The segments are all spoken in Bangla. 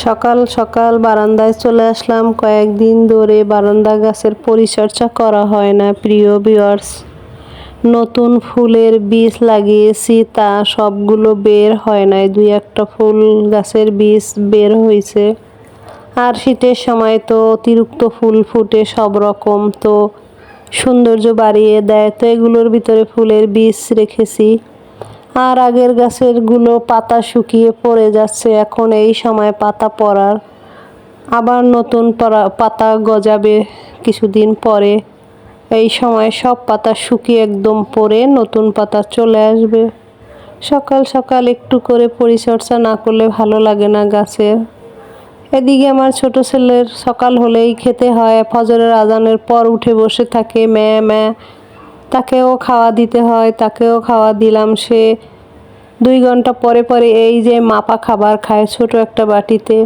সকাল সকাল বারান্দায় চলে আসলাম। কয়েকদিন ধরে বারান্দা গাছের পরিচর্যা করা হয় না, প্রিয় বিয়ার্স নতুন ফুলের বীজ লাগিয়েছি, তা সবগুলো বের হয় নাই। দুই একটা ফুল গাছের বীজ বের হয়েছে আর শীতের সময় তো অতিরিক্ত ফুল ফুটে সব রকম, তো সৌন্দর্য বাড়িয়ে দেয়। তো এগুলোর ভিতরে ফুলের বীজ রেখেছি। আর আগের গাছেরগুলো পাতা শুকিয়ে পড়ে যাচ্ছে, এখন এই সময় পাতা পড়ার। আবার নতুন পরা- পাতা গজাবে কিছুদিন পরে। এই সময় সব পাতা শুকিয়ে একদম পড়ে নতুন পাতা চলে আসবে। সকাল সকাল একটু করে পরিচর্যা না করলে ভালো লাগে না গাছের এদিকে আমার ছোট ছেলের সকাল হলেই খেতে হয়, ফজরের আজানের পর উঠে বসে থাকে, ম্যা ম্যা। তাকেও খাওয়া দিতে হয়, তাকেও খাওয়া দিলাম সে। দুই ঘণ্টা পরে পরে এই যে মাপা খাবার খায় ছোট একটা বাটিতে,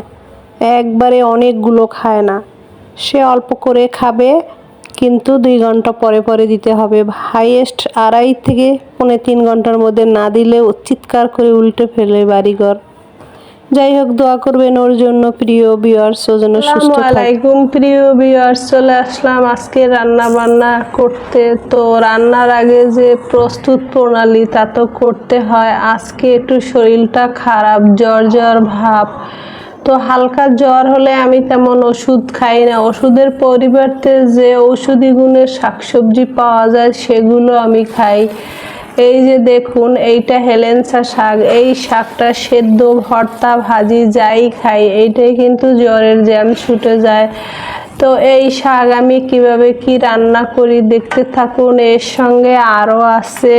একবারে অনেকগুলো খায় না। সে অল্প করে খাবে, কিন্তু দুই ঘণ্টা পরে পরে দিতে হবে। হাইয়েস্ট আড়াই থেকে পৌনে তিন ঘণ্টার মধ্যে না দিলে চিৎকার করে উল্টে ফেলে বাড়িঘর। যাই হোক দোয়া করবেন ওর জন্য প্রিয় বিয়ার্স ও যেন সুস্থ থাকে। আলাইকুম প্রিয় ভিউয়ার্স চলে আসলাম আজকে রান্না বান্না করতে। তো রান্নার আগে যে প্রস্তুত প্রণালী তা তো করতে হয়। আজকে একটু শরীরটা খারাপ জ্বর জ্বর ভাব। তো হালকা জ্বর হলে আমি তেমন ওষুধ খাই না। ওষুধের পরিবর্তে যে ঔষধি গুণের শাকসবজি পাওয়া যায় সেগুলো আমি খাই। এই যে দেখুন, এইটা হেলেনসা শাক। এই শাকটা সেদ্ধ ভর্তা, ভাজি, যাই খাই, এইটাই কিন্তু জ্বরের জ্যাম ছুটে যায়। তো এই শাক আমি কীভাবে কি রান্না করি, দেখতে থাকুন। এর সঙ্গে আরও আছে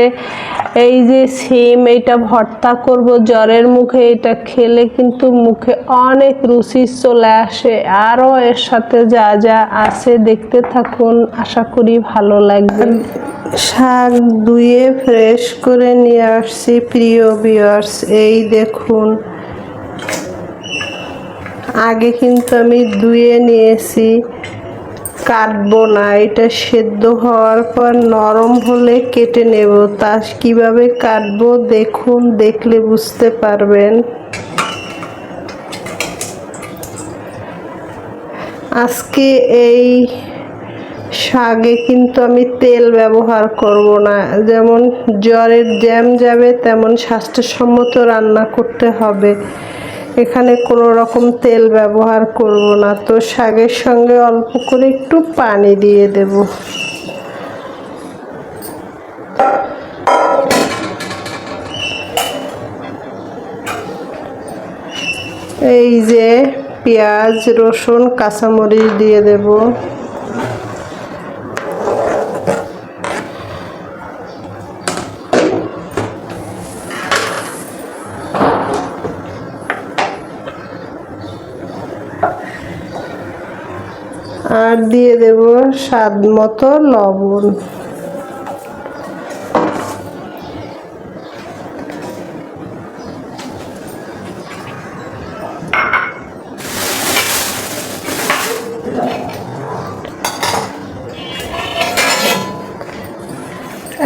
এই যে সিম, এইটা ভর্তা করব জ্বরের মুখে, এটা খেলে কিন্তু মুখে অনেক রুচি চলে আসে। আরও এর সাথে যা যা আছে দেখতে থাকুন, আশা করি ভালো লাগবে। শাক ধুয়ে ফ্রেশ করে নিয়ে আসছি প্রিয় বিয়ার্স এই দেখুন, আগে কিন্তু আমি ধুয়ে নিয়েছি। কাটবো না, এটা সেদ্ধ হওয়ার পর নরম হলে কেটে নেব। তা কীভাবে কাটবো দেখুন, দেখলে বুঝতে পারবেন। আজকে এই শাকে কিন্তু আমি তেল ব্যবহার করব না। যেমন জ্বরের জ্যাম যাবে, তেমন স্বাস্থ্যসম্মত রান্না করতে হবে। এখানে কোনো রকম তেল ব্যবহার করব না। তো শাকের সঙ্গে অল্প করে একটু পানি দিয়ে দেব। এই যে পেঁয়াজ, রসুন, কাঁচামরিচ দিয়ে দেব। আর দিয়ে দেব স্বাদ মতো লবণ।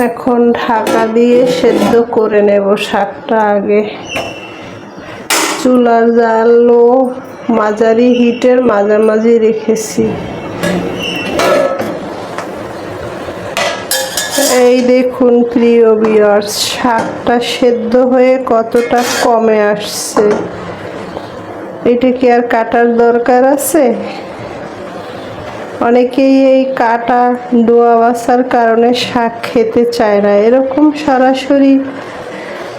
এখন ঢাকা দিয়ে সেদ্ধ করে নেব শাকটা আগে। চুলার জাল লো মাঝারি হিটের মাঝামাঝি রেখেছি। এই দেখুন প্রিয় বিয়ার্স শাকটা সেদ্ধ হয়ে কতটা কমে আসছে। এটা কি আর কাটার দরকার আছে? অনেকেই এই কাটা ডোয়া বাসার কারণে শাক খেতে চায় না। এরকম সরাসরি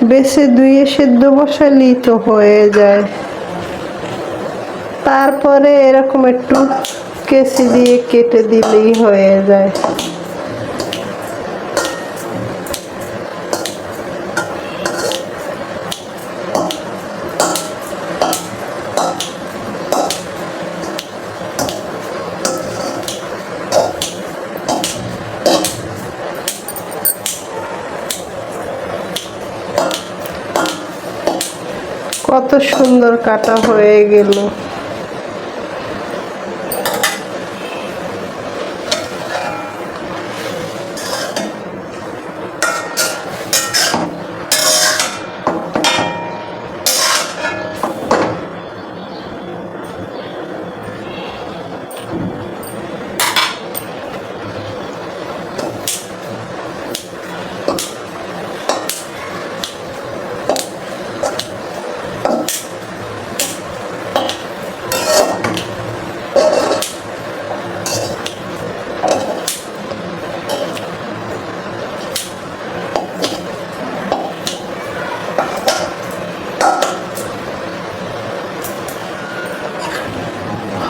বেছে ধুয়ে সেদ্ধ বসালেই তো হয়ে যায়। তারপরে এরকম একটু কেসি দিয়ে কেটে দিলেই হয়ে যায়। কত সুন্দর কাটা হয়ে গেল।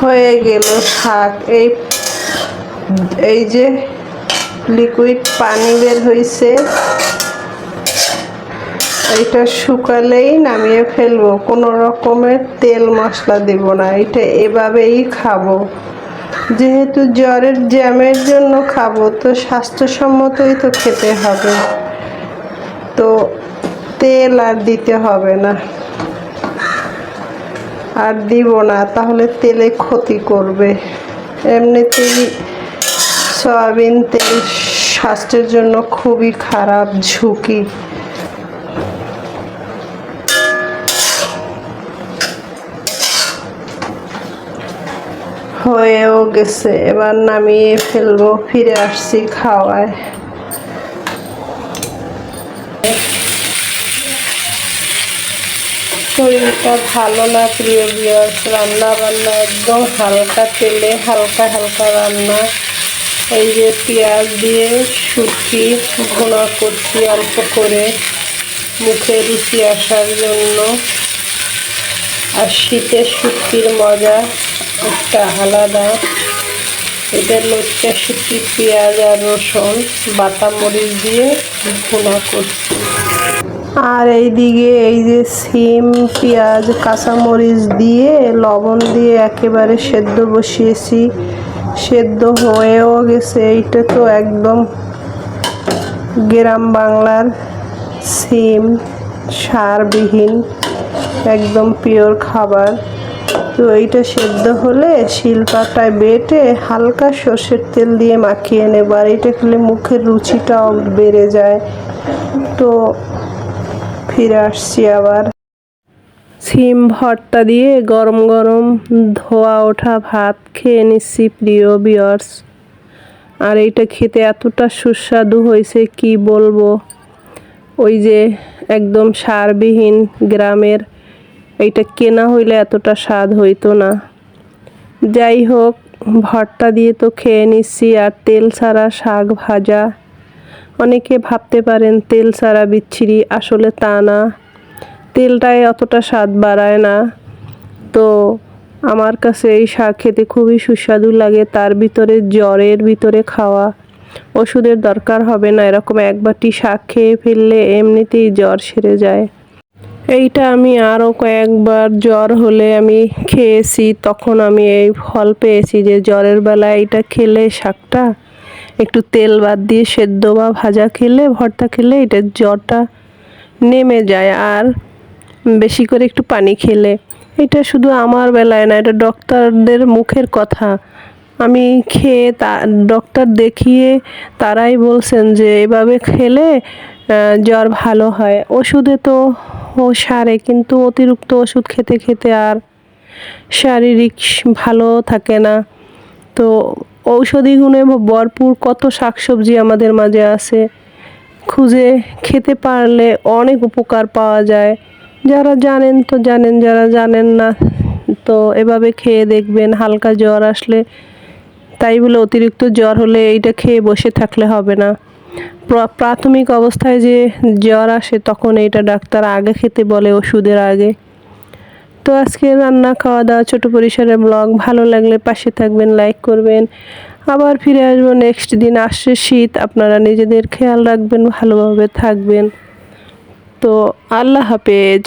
হয়ে গেল শাক। এই এই যে লিকুইড পানি বের হয়েছে এটা শুকালেই নামিয়ে ফেলব। কোনো রকমের তেল মশলা দেব না, এটা এভাবেই খাব। যেহেতু জ্বরের জ্যামের জন্য খাব, তো স্বাস্থ্যসম্মতই তো খেতে হবে। তো তেল আর দিতে হবে না। আর দিব না, তাহলে তেলে ক্ষতি করবে। এমনিতেই সয়াবিন তেল স্বাস্থ্যের জন্য খুবই খারাপ ঝুঁকি। হয়েও গেছে, এবার নামিয়ে ফেলব, ফিরে আসছি খাওয়ায়। শরীরটা ভালো না, প্রিয় বিয়ার্স রান্না বান্না একদম হালকা তেলে, হালকা হালকা রান্না। এই যে পেঁয়াজ দিয়ে শুটকি ভুনা করছি অল্প করে মুখে রুচি আসার জন্য। আর শীতের শুটকির মজা একটা আলাদা। এটা লচ্চা শুটকি, পেঁয়াজ আর রসুন, বাটা মরিচ দিয়ে ভুনা করছি। আর এইদিকে এই যে সিম, পেঁয়াজ, কাঁচামরিচ দিয়ে, লবণ দিয়ে একেবারে সেদ্ধ বসিয়েছি। সেদ্ধ হয়েও গেছে। এইটা তো একদম গ্রাম বাংলার সিম, সারবিহীন, একদম পিওর খাবার। তো এইটা সেদ্ধ হলে শিলপাটায় বেটে হালকা সর্ষের তেল দিয়ে মাখিয়ে নেব। আর এটা খেলে মুখের রুচিটাও বেড়ে যায়। তো ফিরে আসছি আবার। সিম ভর্তা দিয়ে গরম গরম ধোয়া ওঠা ভাত খেয়ে নিচ্ছি প্রিয় বিয়ার্স আর এইটা খেতে এতটা সুস্বাদু হয়েছে, কি বলব? ওই যে একদম সারবিহীন গ্রামের, এইটা কেনা হইলে এতটা স্বাদ হইতো না। যাই হোক, ভর্তা দিয়ে তো খেয়ে নিচ্ছি, আর তেল ছাড়া শাক ভাজা অনেকে ভাবতে পারেন তেল ছাড়া বিচ্ছিরি আসলে তা না। তেলটাই অতটা স্বাদ বাড়ায় না। তো আমার কাছে এই শাক খেতে খুবই সুস্বাদু লাগে, তার ভিতরে জ্বরের ভিতরে খাওয়া ওষুধের দরকার হবে না। এরকম এক বাটি শাক খেয়ে ফেললে এমনিতেই জ্বর সেরে যায়। এইটা আমি আরও কয়েকবার জ্বর হলে আমি খেয়েছি, তখন আমি এই ফল পেয়েছি যে জ্বরের বেলায় এইটা খেলে শাকটা একটু তেল বাদ দিয়ে সেদ্ধ বা ভাজা খেলে, ভর্তা খেলে এটা জ্বরটা নেমে যায়। আর বেশি করে একটু পানি খেলে। এটা শুধু আমার বেলায় না, এটা ডক্টরদের মুখের কথা। আমি খেয়ে তা, ডক্টর দেখিয়ে তারাই বলছেন যে, এভাবে খেলে জ্বর ভালো হয়। ওষুধে তো ও সারে, কিন্তু অতিরিক্ত ওষুধ খেতে খেতে আর শারীরিক ভালো থাকে না। তো ঔষধি গুণে ভরপুর কত শাকসবজি আমাদের মাঝে আছে। খুঁজে খেতে পারলে অনেক উপকার পাওয়া যায়। যারা জানেন তো জানেন, যারা জানেন না তো এভাবে খেয়ে দেখবেন, হালকা জ্বর আসলে তাই বলে অতিরিক্ত জ্বর হলে এইটা খেয়ে বসে থাকলে হবে না। প্রাথমিক অবস্থায় যে জ্বর আসে তখন এইটা ডাক্তার আগে খেতে বলে, ওষুধের আগে। তো আজকে রান্না খাওয়া দাওয়া ছোট পরিসরের ব্লগ। ভালো লাগলে পাশে থাকবেন, লাইক করবেন। আবার ফিরে আসব নেক্সট দিন। আসছে শীত, আপনারা নিজেদের খেয়াল রাখবেন, ভালোভাবে থাকবেন। তো আল্লাহ হাফেজ।